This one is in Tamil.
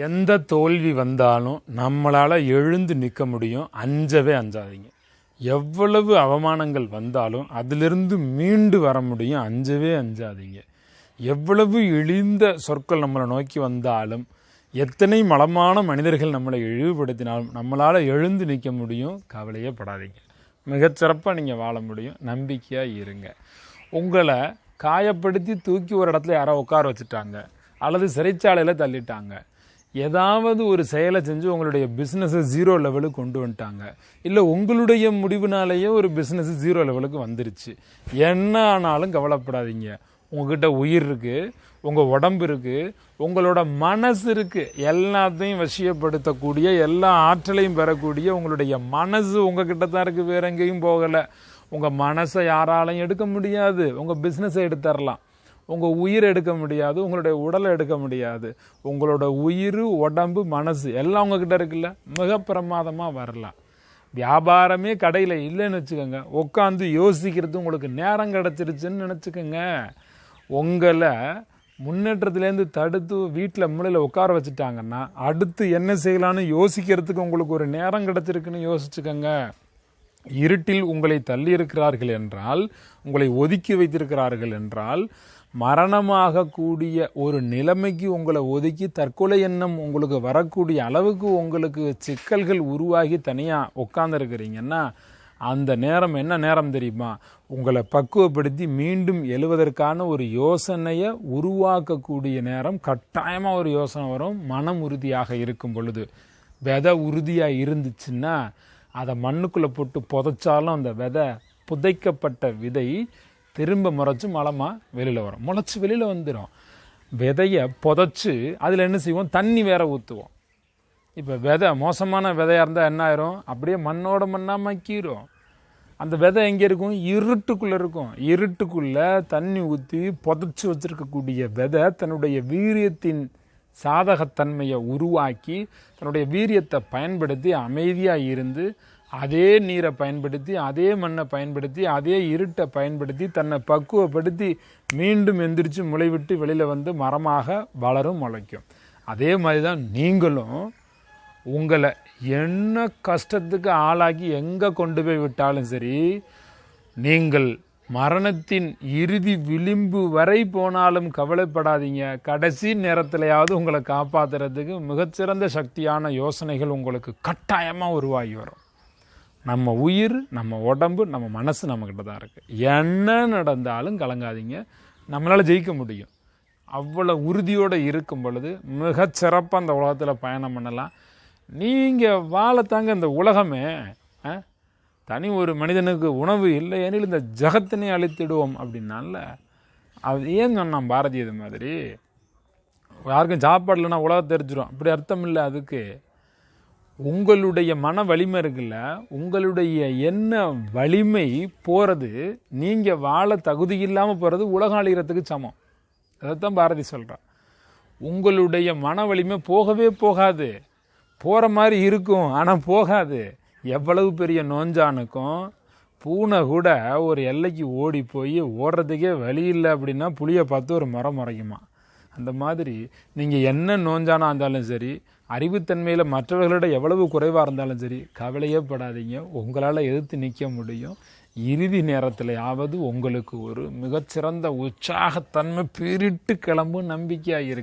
எந்த தோல்வி வந்தாலும் நம்மளால் எழுந்து நிற்க முடியும். அஞ்சவே அஞ்சாதீங்க. எவ்வளவு அவமானங்கள் வந்தாலும் அதிலிருந்து மீண்டு வர முடியும். அஞ்சவே அஞ்சாதீங்க. எவ்வளவு இழிந்த சொற்கள் நம்மளை நோக்கி வந்தாலும் எத்தனை மலமான மனிதர்கள் நம்மளை இழிவுபடுத்தினாலும் நம்மளால் எழுந்து நிற்க முடியும். கவலையே படாதீங்க. மிகச்சிறப்பாக நீங்கள் வாழ முடியும். நம்பிக்கையாக இருங்க. உங்களை காயப்படுத்தி தூக்கி ஒரு இடத்துல யாரோ உட்கார வச்சுட்டாங்க. அல்லது சிறைச்சாலையில் தள்ளிட்டாங்க. ஏதாவது ஒரு செயலை செஞ்சு உங்களுடைய பிஸ்னஸை ஜீரோ லெவலுக்கு கொண்டு வந்துட்டாங்க. இல்லை உங்களுடைய முடிவுனாலேயே ஒரு பிஸ்னஸ் ஜீரோ லெவலுக்கு வந்துருச்சு. என்ன ஆனாலும் கவலைப்படாதீங்க. உங்ககிட்ட உயிர் இருக்கு உங்கள் உடம்பு இருக்கு உங்களோட மனசு இருக்கு. எல்லாத்தையும் வசியப்படுத்தக்கூடிய எல்லா ஆற்றலையும் பெறக்கூடிய உங்களுடைய மனசு உங்ககிட்ட தான் இருக்குது வேற எங்கேயும் போகலை. உங்கள் மனசை யாராலையும் எடுக்க முடியாது. உங்கள் பிஸ்னஸை எடுத்துடலாம் உங்கள் உயிரை எடுக்க முடியாது உங்களுடைய உடலை எடுக்க முடியாது. உங்களோட உயிர் உடம்பு மனசு எல்லாம் உங்ககிட்ட இருக்குல்ல? மிக பிரமாதமாக வரலாம். வியாபாரமே கடையில் இல்லைன்னு வச்சுக்கோங்க. உட்காந்து யோசிக்கிறது உங்களுக்கு நேரம் கிடச்சிருச்சுன்னு நினச்சிக்கோங்க. உங்களை முன்னேற்றத்துலேருந்து தடுத்து வீட்டில் மூலையில் உட்கார வச்சுட்டாங்கன்னா அடுத்து என்ன செய்யலான்னு யோசிக்கிறதுக்கு உங்களுக்கு ஒரு நேரம் கிடச்சிருக்குன்னு யோசிச்சுக்கோங்க. இருட்டில் உங்களை தள்ளி இருக்கிறார்கள் என்றால் உங்களை ஒதுக்கி வைத்திருக்கிறார்கள் என்றால் மரணமாகக்கூடிய ஒரு நிலைமைக்கு உங்களை ஒதுக்கி தற்கொலை எண்ணம் உங்களுக்கு வரக்கூடிய அளவுக்கு உங்களுக்கு சிக்கல்கள் உருவாகி தனியாக உட்காந்துருக்கிறீங்கன்னா அந்த நேரம் என்ன நேரம் தெரியுமா? உங்களை பக்குவப்படுத்தி மீண்டும் எழுவதற்கான ஒரு யோசனையை உருவாக்கக்கூடிய நேரம் கட்டாயமாக ஒரு யோசனை வரும். மனம் உறுதியாக இருக்கும் பொழுது. விதை உறுதியாக இருந்துச்சுன்னா அதை மண்ணுக்குள்ளே போட்டு புதைச்சாலும் அந்த விதை புதைக்கப்பட்ட விதை திரும்ப முறைச்சு மலமாக வெளியில் வரும். முளைச்சி வெளியில் வந்துடும் விதையை புதைச்சி அதில் என்ன செய்வோம்? தண்ணி வேற ஊற்றுவோம் இப்போ விதை மோசமான விதையாக இருந்தால் என்ன ஆயிரும்? அப்படியே மண்ணோட மண்ணாக மக்கிரும். அந்த விதை எங்கே இருக்கும்? இருட்டுக்குள்ளே இருக்கும். இருட்டுக்குள்ளே தண்ணி ஊற்றி புதைச்சி வச்சிருக்கக்கூடிய விதை தன்னுடைய வீரியத்தின் சாதகத்தன்மையை உருவாக்கி தன்னுடைய வீரியத்தை பயன்படுத்தி அமைதியாக இருந்து அதே நீரை பயன்படுத்தி அதே மண்ணை பயன்படுத்தி அதே இருட்டை பயன்படுத்தி தன்னை பக்குவப்படுத்தி மீண்டும் எந்திரிச்சு முளைவிட்டு வெளியில் வந்து மரமாக வளரும் முளைக்கும். அதே மாதிரி தான் நீங்களும் உங்களை என்ன கஷ்டத்துக்கு ஆளாக்கி எங்கே கொண்டு போய் விட்டாலும் சரி நீங்கள் மரணத்தின் இறுதி விளிம்பு வரை போனாலும் கவலைப்படாதீங்க. கடைசி நேரத்திலையாவது உங்களை காப்பாத்துறதுக்கு மிகச்சிறந்த சக்தியான யோசனைகள் உங்களுக்கு கட்டாயமாக உருவாகி வரும். நம்ம உயிர் நம்ம உடம்பு நம்ம மனசு நம்மக்கிட்ட தான் இருக்குது என்ன நடந்தாலும் கலங்காதீங்க. நம்மளால் ஜெயிக்க முடியும். அவ்வளோ உறுதியோடு இருக்கும் பொழுது மிகச்சிறப்பாக அந்த உலகத்தில் பயணம் பண்ணலாம். நீங்கள் வாழத்தாங்க இந்த உலகமே ஆ? தனி ஒரு மனிதனுக்கு உணவு இல்லை எனில் இந்த ஜகத்தினை அழித்திடுவோம் அப்படின்னால அது ஏன் சொன்னான் பாரதி இது மாதிரி? யாருக்கும் சாப்பாடு இல்லைன்னா உலகம் தெரிஞ்சிடும் அப்படி அர்த்தம் இல்லை அதுக்கு. உங்களுடைய மன வலிமை இருக்குல்ல உங்களுடைய என்ன வலிமை போகிறது நீங்கள் வாழ தகுதி இல்லாமல் போகிறது உலகம் அழிகிறதுக்கு சமம். அதைத்தான் பாரதி சொல்கிறான் உங்களுடைய மன வலிமை போகவே போகாது. போகிற மாதிரி இருக்கும் ஆனால் போகாது. எவ்வளவு பெரிய நோஞ்சானுக்கும் பூனை கூட ஒரு எல்லைக்கு ஓடி போய் ஓடுறதுக்கே வழி இல்லை அப்படின்னா புளியை பார்த்து ஒரு மரம் முறைக்குமா அந்த மாதிரி நீங்கள் என்ன நோஞ்சானா இருந்தாலும் சரி அறிவுத்தன்மையில் மற்றவர்களிட எவ்வளவு குறைவாக இருந்தாலும் சரி கவலையே படாதீங்க. உங்களால் எதிர்த்து நிற்க முடியும். இறுதி நேரத்திலையாவது உங்களுக்கு ஒரு மிகச்சிறந்த உற்சாகத்தன்மை பீரிட்டு கிளம்பும் நம்பிக்கையாக இருக்கு.